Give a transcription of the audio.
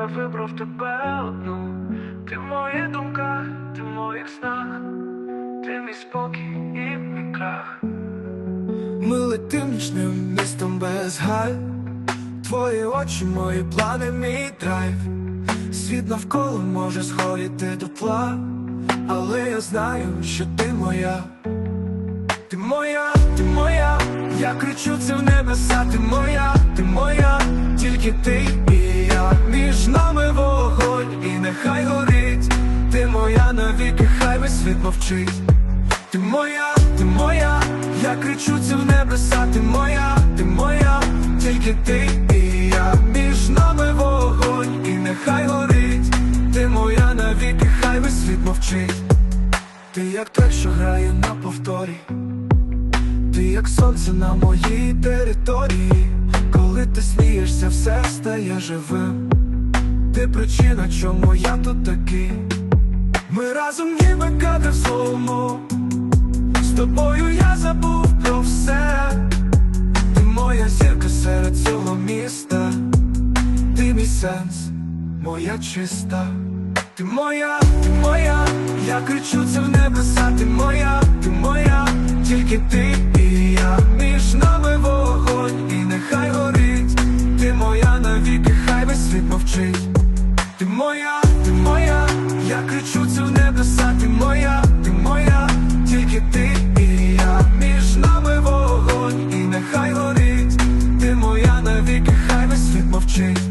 я вибрав тебе одну. Ти в моїх думках, ти в моїх снах, ти мій спокій і мій крах. Ми летим нічним містом без галь Твої очі, мої плани, мій драйв. Світ навколо може згоріти дотла Але я знаю, що ти моя. Ти моя, ти моя, я кричу це в небеса, ти моя, ти моя, тільки ти і Між нами вогонь і нехай горить. Ти моя навіки, хай весь світ мовчить. Ти моя, ти моя, я кричу це в небеса, ти моя, ти моя, тільки ти і я. Між нами вогонь, і нехай горить, ти моя навіки, хай весь світ мовчить. Ти як трек, що грає на повторі, ти як сонце на моїй території, коли ти смієшся, все стає живим. Ти причина, чому я тут такий. Ми разом ніби кадри в словому з тобою я забув про все, ти моя зірка серед цього міста, ти мій сенс, моя чиста, ти моя, ти моя, я кричу це в небеса, ти моя, ти моя, тільки ти ти моя, я кричу цю небеса, ти моя, ти моя, тільки ти і я між нами вогонь, і нехай горить, ти моя навіки, хай весь світ мовчить.